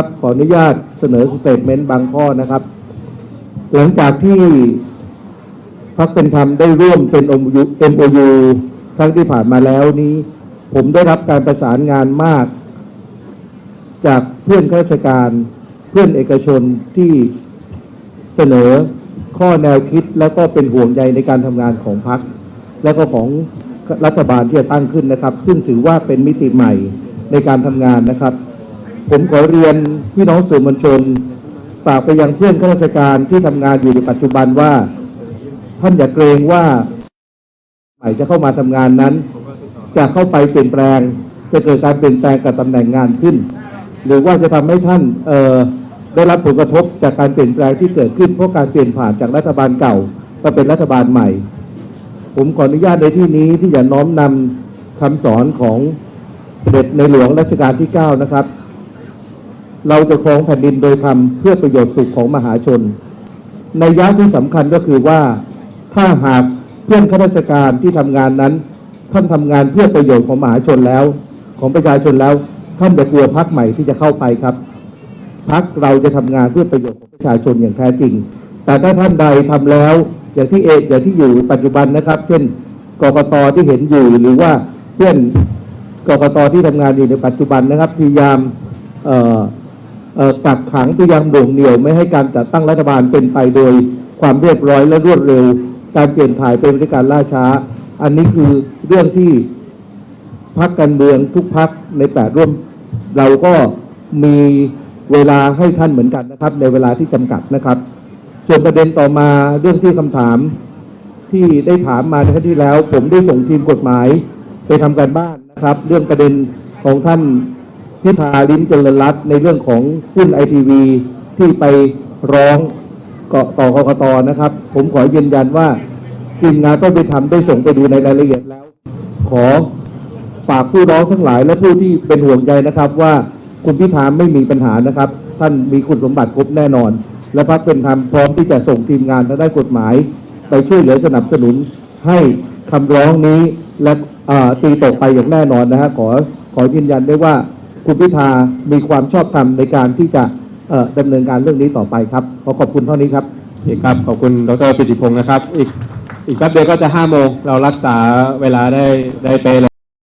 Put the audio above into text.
ครับขออนุญาตเสนอสเตทเมนต์บางข้อนะครับ หลังจากที่พักเป็นธรรมได้ร่วมเซ็น MOU ครั้งที่ผ่านมาแล้วนี้ ผมได้รับการประสานงานมาก จากเพื่อนข้าราชการเพื่อนเอกชนที่เสนอข้อแนวคิดแล้วก็เป็นห่วงใยในการทำงานของพักแล้วก็ของรัฐบาลที่จะตั้งขึ้นนะครับ ซึ่งถือว่าเป็นมิติใหม่ในการทำงานนะครับ ผมขอเรียนพี่น้องสื่อมวลชนฝากไปยังเพื่อนข้าราชการที่ทำงานอยู่ในปัจจุบันว่า ท่านอย่าเกรงว่าใหม่จะเข้ามาทำงานนั้น จะเข้าไปเปลี่ยนแปลงจะเกิดการเปลี่ยนแปลงกับตำแหน่งงานขึ้น หรือว่าจะทำให้ท่านเออได้รับผลกระทบจากการเปลี่ยนแปลงที่เกิดขึ้นเพราะการเปลี่ยนผ่านจากรัฐบาลเก่ามาเป็นรัฐบาลใหม่ ผมขออนุญาตในที่นี้ที่จะน้อมนำคำสอนของเด็จในหลวงรัชกาลที่ 9 นะครับ เราจะครองแผ่นดินโดยธรรมเพื่อประโยชน์สุขของมหาชน ในยะที่สำคัญก็คือว่า ถ้าหากเพื่อนข้าราชการที่ทำงานนั้น ท่านทำงานเพื่อประโยชน์ของมหาชนแล้ว ของประชาชนแล้ว ท่านจะกลัวพักใหม่ที่จะเข้าไปครับพักเราจะทำงานเพื่อประโยชน์ของประชาชนอย่างแท้จริง แต่ถ้าท่านใดทำแล้วอย่างที่เออย่างที่อยู่ปัจจุบันนะครับ เช่นกกตที่เห็นอยู่หรือว่าเพื่อนกกตที่ทำงานอยู่ในปัจจุบันนะครับพยายามเอ่อ กักขังพยายามโด่งเหนี่ยวไม่ให้การจัดตั้งรัฐบาลเป็นไปโดยความเรียบร้อยและรวดเร็ว การเปลี่ยนถ่ายเป็นไปด้วยการล่าช้า อันนี้คือเรื่องที่พักการเมืองทุกพักในแปดร่วม เราก็มีเวลาให้ท่านเหมือนกันนะครับ ในเวลาที่จำกัดนะครับ ส่วนประเด็นต่อมาเรื่องที่คำถามที่ได้ถามมาในครั้งที่แล้ว ผมได้ส่งทีมกฎหมายไปทำการบ้านนะครับ เรื่องประเด็นของท่าน พิธาลิ้มเจริญรัตในเรื่องของหุ้นไอทีวีที่ไปร้องกาะต่อกกตนะครับ ผมขอยืนยันว่าทีมงานต้องไปทำได้ส่งไปดูในรายละเอียดแล้ว ขอฝากผู้ร้องทั้งหลายและผู้ที่เป็นห่วงใยนะครับ ว่าคุณพิธาไม่มีปัญหานะครับ ท่านมีคุณสมบัติครบแน่นอน และพรรคเป็นธรรมพร้อมที่จะส่งทีมงานทางด้านกฎหมาย ไปช่วยเหลือสนับสนุนให้คำร้องนี้และตีตกไปอย่างแน่นอนนะฮะขอขอยืนยันได้ว่า คุณพิธามีความชอบธรรมในการที่จะเอ่อดำเนินการเรื่องนี้ต่อไปครับขอขอบคุณเท่านี้ครับเอกคครับขอบคุณดรปิติพงศ์นะครับ อีกอีกแป๊บเดียวก็จะห้าโมงเรารักษาเวลาได้ได้เป๊ะเลย